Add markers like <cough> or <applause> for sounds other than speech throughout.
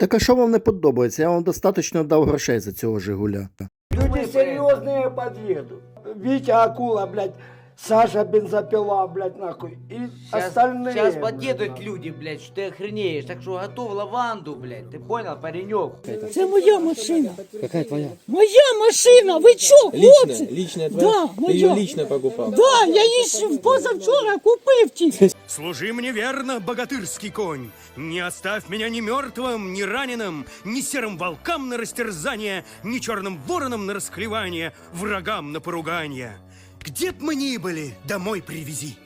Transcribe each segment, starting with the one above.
Так а що вам не подобається? Я вам достатньо дав грошей за цього Жигуля. Люди серйозні подъедут. Вітя Акула, блядь, Саша бензопила, блядь, нахуй. И Сейчас, остальные. сейчас блядь, подъедут нахуй. люди, блядь, что ты охренеешь. Так что готов лаванду, блядь. Ты понял, паренек? Це моя машина. Какая твоя? Моя машина! Ви чо, Личная, хлопці? личная твоя? Да, Ты моя. ее лично покупал? Да, я її ще позавчора купив ті. Служи мне верно, богатырский конь. Не оставь меня ни мертвым, ни раненым, ни серым волкам на растерзание, ни черным воронам на расклевание, врагам на поругание. Где б мы ни были, домой привези.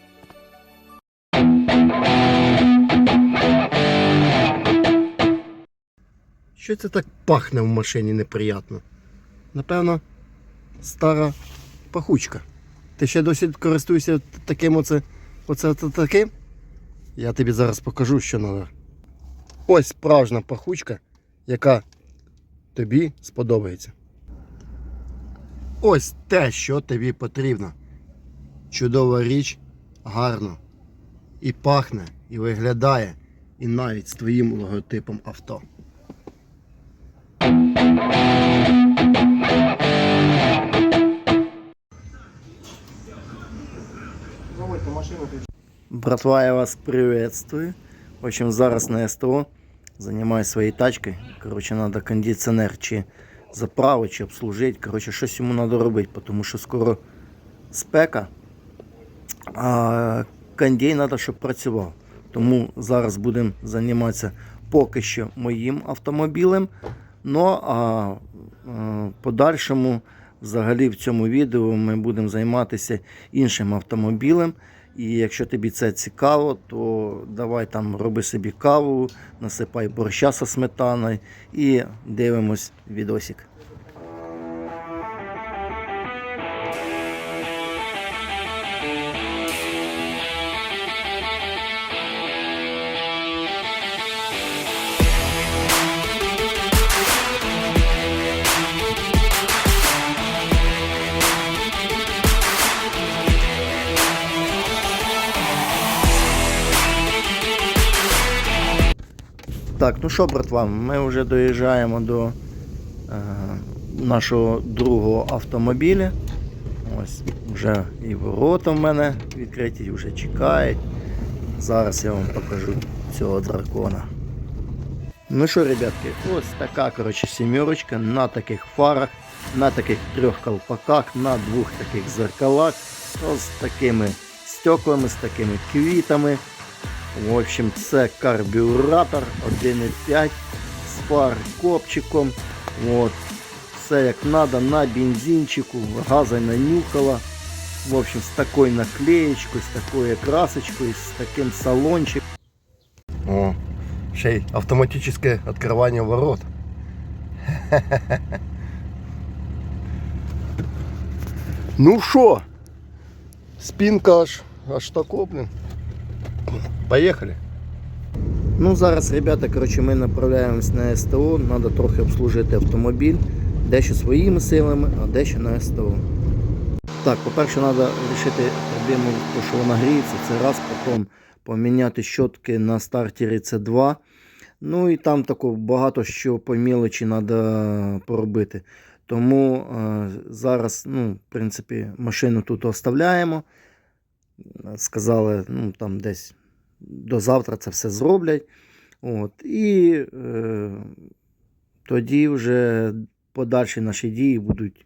Що це так пахне в машині неприятно? Напевно, стара пахучка. Ти ще досі користуєшся таким оце, оце, таким? Я тобі зараз покажу, що треба. Ось справжня пахучка, яка тобі сподобається. Ось те, що тобі потрібно. Чудова річ, гарно. І пахне, і виглядає, і навіть з твоїм логотипом авто. Братва, я вас приветствую. В общем, зараз на СТО занимаюсь своей тачкой. Короче, надо кондиціонер чи заправити, чи обслужити. Короче, щось йому треба робити, тому що скоро спека. А кондей треба, щоб працював. Тому зараз будемо займатися поки що моїм автомобілем. Ну а е, подальшому, взагалі, в цьому відео ми будемо займатися іншим автомобілем. І якщо тобі це цікаво, то давай там роби собі каву, насипай борща со сметаною і дивимось відосик. Так, ну що, братва, ми вже доїжджаємо до е, нашого другого автомобіля. Ось вже і ворота в мене відкриті, вже чекають. Зараз я вам покажу цього дракона. Ну що, ребятки, ось така коротше, сімерочка на таких фарах, на таких трьох колпаках, на двох таких зеркалах, з такими стеклами, з такими квітами. В общем, це карбюратор 1.5 з фар-копчиком. От. Все як надо на бензинчику, газа нанюхала. В общем, з такою наклеєчкою, з такою красочкою, з таким салончиком. О, ще й автоматичне відкривання ворот. <laughs> Ну що, спинка аж, аж тако, блин. Поїхали. Ну, зараз, ребята, коротше, ми направляємось на СТО. Треба трохи обслужити автомобіль. Дещо своїми силами, а дещо на СТО. Так, по-перше, треба вирішити проблему, що вона гріється. Це раз, потім поміняти щотки на стартері це два. Ну і там тако багато що по мілочі треба поробити. Тому е, зараз, ну, в принципі, машину тут оставляємо. Сказали, ну там десь до завтра це все зроблять. От, і е, тоді вже подальші наші дії будуть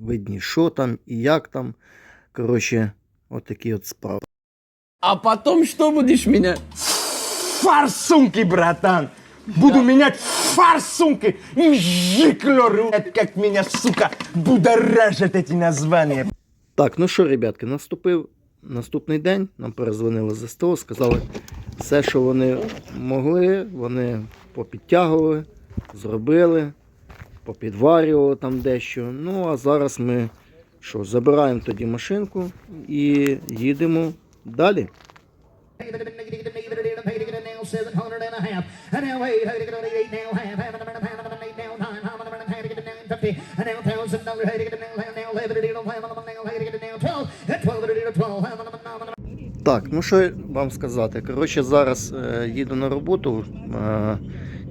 видні, що там і як там. Коротше, от такі от справи. А потом что будешь менять? Форсунки, братан! Буду менять форсунки и жиклеры, как меня, сука, будоражат эти названия. Так, ну що, ребятки, наступив наступний день, нам перезвонили з СТО, сказали, все, що вони могли, вони попідтягували, зробили, попідварювали там дещо. Ну, а зараз ми що, забираємо тоді машинку і їдемо далі. Так, ну що вам сказати? Коротше, зараз е, їду на роботу. Е,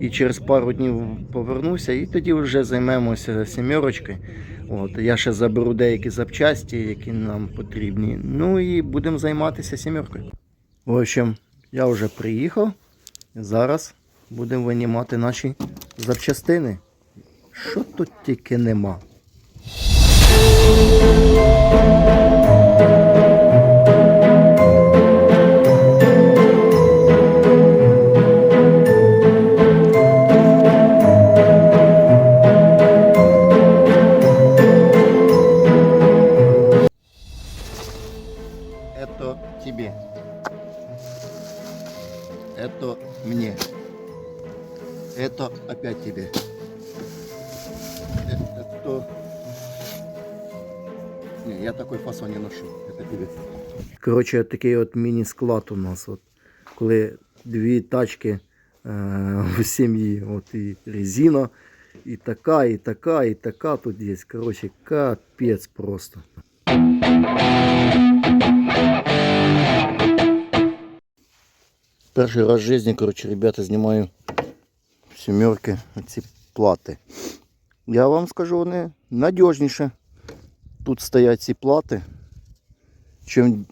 і через пару днів повернуся, і тоді вже займемося сімерочкою. От, я ще заберу деякі запчасті, які нам потрібні. Ну і будемо займатися сімеркою. В общем, я вже приїхав. Зараз будемо винімати наші запчастини. Що тут тільки нема. Это опять тебе. Э- Это... Не, я такой фасон не ношу. Это тебе. Коротше, такий от міні-склад у нас. От, коли дві тачки е- в сім'ї. От і резина, і така, і така, і така тут є. Коротше, капець просто. Перший раз в житті, коротше, ребята, знімаю Сімерки ці плати. Я вам скажу, вони надіжніше. Тут стоять ці плати, чим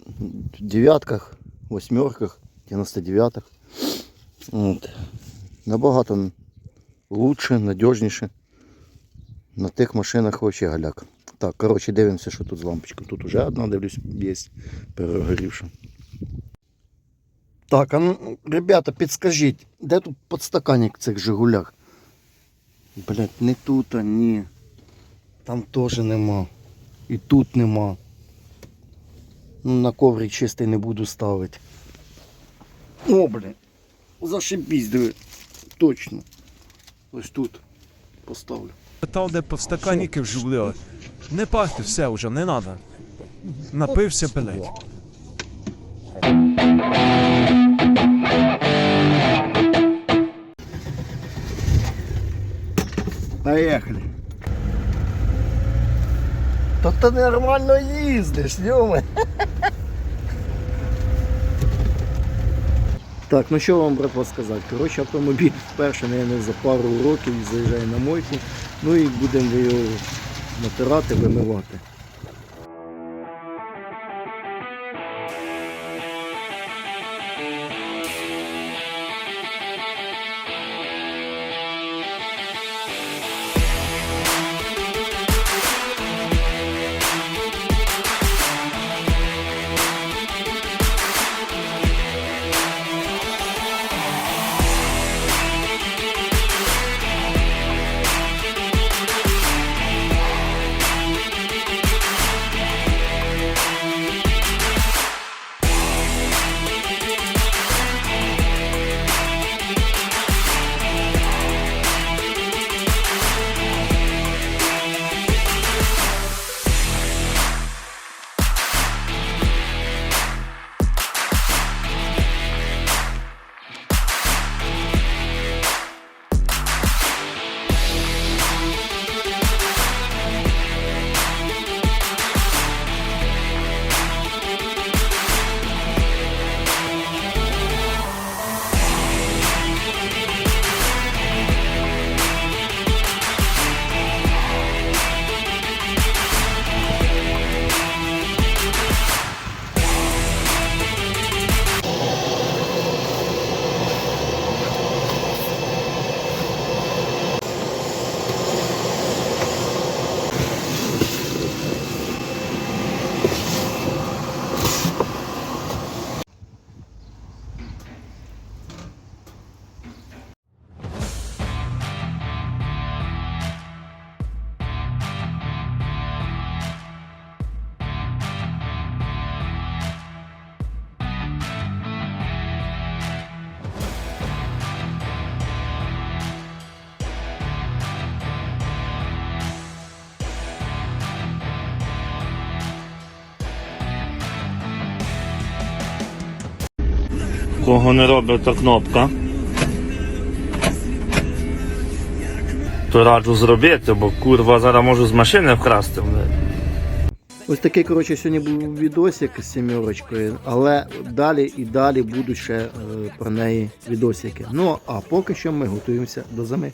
в дев'ятках, восьмерках, 99-х. От. Набагато лучше, надіжніше. На тих машинах вообще галяк. Так, коротше, дивимося, що тут з лампочкою. Тут уже одна, дивлюсь, є перегорівша. Так, а ну, ребята, підскажіть, де тут подстаканник в цих Жигулях? Блять, не тут, а ні. Там теж нема. І тут нема. Ну, на коврик чистий не буду ставити. О, блін. Зашибісь, диви. Точно. Ось тут поставлю. Там, де повстаканники в жули. Не пахти все уже, не надо. Напився пилить. Поехали. Та ти нормально їздиш, Йоме. <laughs> Так, ну що вам, братва, сказати? Коротше, автомобіль вперше, мабуть, за пару років заїжджає на мойку. Ну і будемо його натирати, вимивати. Кого не робить, то кнопка. То раджу зробити, бо курва зараз можу з машини вкрасти. Ось такий, коротше, сьогодні був відосик з сімерочкою, але далі і далі будуть ще е, про неї відосики. Ну, а поки що ми готуємося до зими.